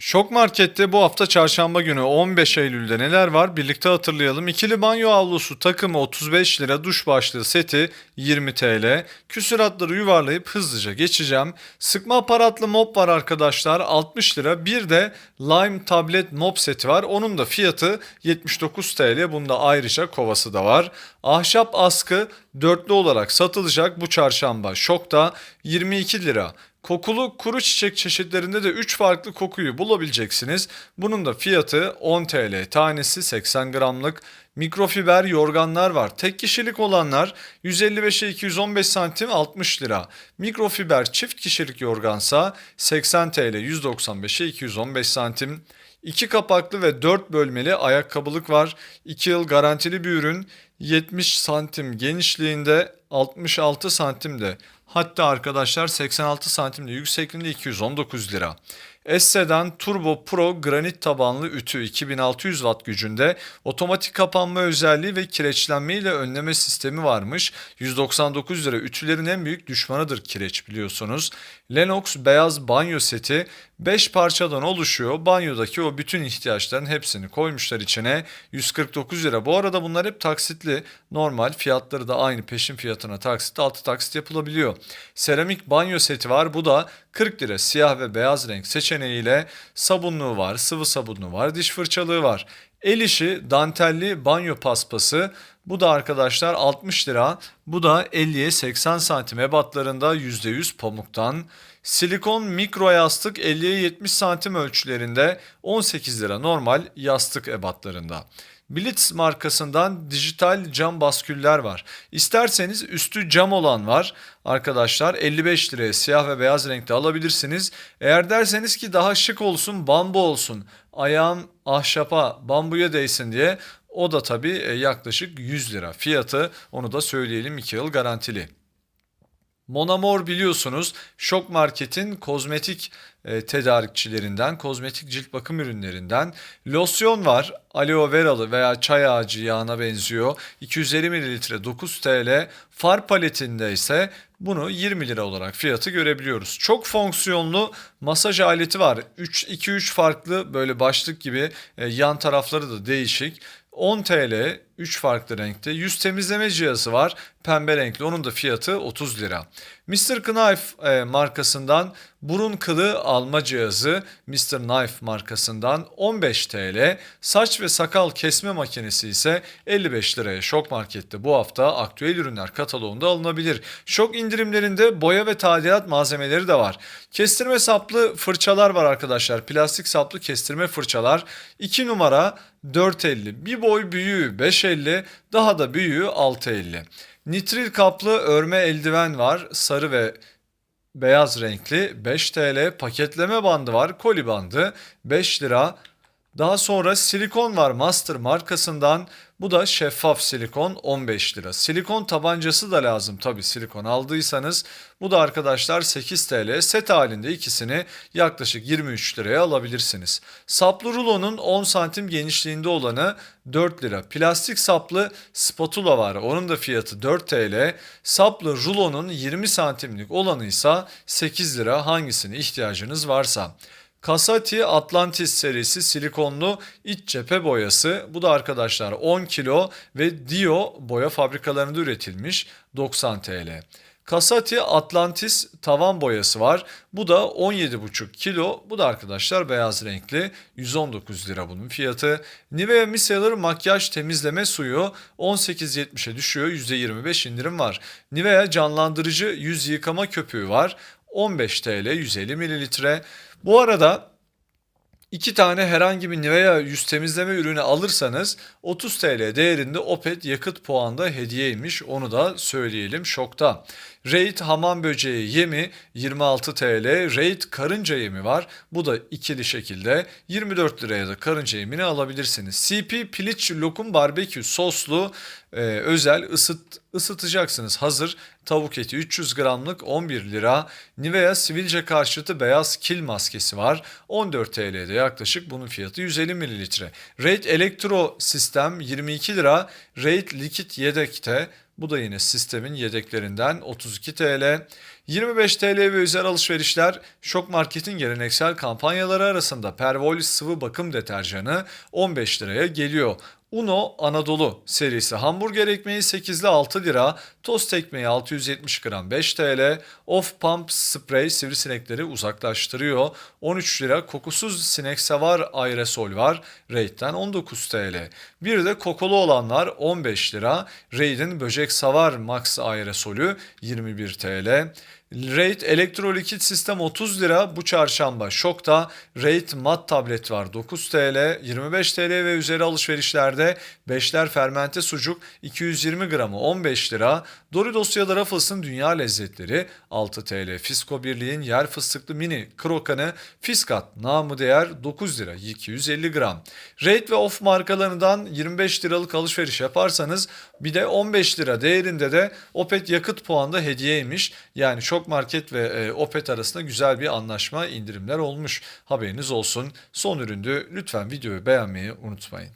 Şok Market'te bu hafta çarşamba günü 15 Eylül'de neler var birlikte hatırlayalım. İkili banyo havlusu takımı 35 lira, duş başlığı seti 20 TL. Küsuratları yuvarlayıp hızlıca geçeceğim. Sıkma aparatlı mop var arkadaşlar 60 lira. Bir de Lime tablet mop seti var. Onun da fiyatı 79 TL. Bunda ayrıca kovası da var. Ahşap askı dörtlü olarak satılacak bu çarşamba. Şokta 22 lira. Kokulu kuru çiçek çeşitlerinde de 3 farklı kokuyu bulabileceksiniz. Bunun da fiyatı 10 TL. Tanesi 80 gramlık. Mikrofiber yorganlar var. Tek kişilik olanlar 155'e 215 santim 60 lira. Mikrofiber çift kişilik yorgansa 80 TL 195'e 215 santim. 2 kapaklı ve 4 bölmeli ayakkabılık var. 2 yıl garantili bir ürün. 70 santim genişliğinde 66 santimde hatta arkadaşlar 86 santimde yüksekliğinde 219 lira. Esse'den Turbo Pro granit tabanlı ütü 2600 watt gücünde otomatik kapanma özelliği ve kireçlenme ile önleme sistemi varmış. 199 lira ütülerin en büyük düşmanıdır kireç biliyorsunuz. Lennox beyaz banyo seti 5 parçadan oluşuyor. Banyodaki o bütün ihtiyaçların hepsini koymuşlar içine. 149 lira. Bu arada bunlar hep taksitli. Normal fiyatları da aynı peşin fiyatına taksit 6 taksit yapılabiliyor. Seramik banyo seti var. Bu da 40 lira siyah ve beyaz renk seçeneğiyle sabunluğu var, sıvı sabunluğu var, diş fırçalığı var. El işi dantelli banyo paspası. Bu da arkadaşlar 60 lira. Bu da 50'ye 80 santim ebatlarında %100 pamuktan. Silikon mikro yastık 50'ye 70 santim ölçülerinde 18 lira normal yastık ebatlarında. Blitz markasından dijital cam basküller var. İsterseniz üstü cam olan var. Arkadaşlar 55 liraya siyah ve beyaz renkte alabilirsiniz. Eğer derseniz ki daha şık olsun, bambu olsun, ayağım ahşapa, bambuya değsin diye o da tabii e, yaklaşık 100 lira fiyatı. Onu da söyleyelim 2 yıl garantili. Monamor biliyorsunuz Şok Market'in kozmetik e, tedarikçilerinden, kozmetik cilt bakım ürünlerinden. Losyon var. Aloe veralı veya çay ağacı yağına benziyor. 250 ml 9 TL. Far paletinde ise bunu 20 lira olarak fiyatı görebiliyoruz. Çok fonksiyonlu masaj aleti var. 2-3 farklı böyle başlık gibi e, yan tarafları da değişik. 10 TL 3 farklı renkte. Yüz temizleme cihazı var. Pembe renkli. Onun da fiyatı 30 lira. Mr. Knife e, markasından burun kılı alma cihazı Mr. Knife markasından 15 TL. Saç ve sakal kesme makinesi ise 55 liraya Şok Market'te bu hafta aktüel ürünler kataloğunda alınabilir. Şok indirimlerinde boya ve tadilat malzemeleri de var. Kestirme saplı fırçalar var arkadaşlar. Plastik saplı kestirme fırçalar. 2 numara 4.50. Bir boy büyüğü 5.50. Daha da büyüğü 6.50. Nitril kaplı örme eldiven var. Sarı ve beyaz renkli 5 TL. Paketleme bandı var. Koli bandı 5 lira. Daha sonra silikon var Master markasından. Bu da şeffaf silikon 15 lira. Silikon tabancası da lazım tabi silikon aldıysanız. Bu da arkadaşlar 8 TL. Set halinde ikisini yaklaşık 23 liraya alabilirsiniz. Saplı rulonun 10 santim genişliğinde olanı 4 lira. Plastik saplı spatula var. Onun da fiyatı 4 TL. Saplı rulonun 20 santimlik olanı ise 8 lira. Hangisine ihtiyacınız varsa. Kasati Atlantis serisi silikonlu iç cephe boyası. Bu da arkadaşlar 10 kilo ve Dio boya fabrikalarında üretilmiş 90 TL. Kasati Atlantis tavan boyası var. Bu da 17,5 kilo. Bu da arkadaşlar beyaz renkli. 119 lira bunun fiyatı. Nivea Micellar makyaj temizleme suyu 18.70'e düşüyor. %25 indirim var. Nivea canlandırıcı yüz yıkama köpüğü var. 15 TL 150 mililitre. Bu arada iki tane herhangi bir Nivea yüz temizleme ürünü alırsanız 30 TL değerinde Opet yakıt puanda hediyeymiş. Onu da söyleyelim şokta. Raid hamam böceği yemi 26 TL. Raid karınca yemi var. Bu da ikili şekilde 24 liraya da karınca yemini alabilirsiniz. CP piliç lokum barbekü soslu e, özel ısıt ısıtacaksınız. Hazır tavuk eti 300 gramlık 11 lira. Nivea sivilce karşıtı beyaz kil maskesi var. 14 TL'de yaklaşık bunun fiyatı 150 mililitre. Raid elektro sistem 22 lira. Raid likit yedekte Bu da yine sistemin yedeklerinden 32 TL. 25 TL ve üzeri alışverişler Şok Market'in geleneksel kampanyaları arasında Perwoll sıvı bakım deterjanı 15 liraya geliyor. Uno Anadolu serisi hamburger ekmeği 8'li 6 lira, tost ekmeği 670 gram 5 TL, Off Pump Spray sivrisinekleri uzaklaştırıyor. 13 lira kokusuz sinek savar aerosol var. Raid'den 19 TL. Bir de kokulu olanlar 15 lira. Raid'in böcek savar Max aerosolü 21 TL. Raid elektrolikit sistem 30 lira bu çarşamba şokta. Raid mat tablet var 9 TL. 25 TL ve üzeri alışverişlerde 5'ler fermente sucuk 220 gramı 15 lira. Doritos ya da Ruffles'ın dünya lezzetleri 6 TL. Fisko Birliği'nin yer fıstıklı mini krokanı Fiskat namı değer 9 lira 250 gram. Raid ve Off markalarından 25 liralık alışveriş yaparsanız bir de 15 lira değerinde de Opet yakıt puanı da hediyeymiş. Yani Şok Market ve e, Opet arasında güzel bir anlaşma indirimler olmuş. Haberiniz olsun. Son üründü. Lütfen videoyu beğenmeyi unutmayın.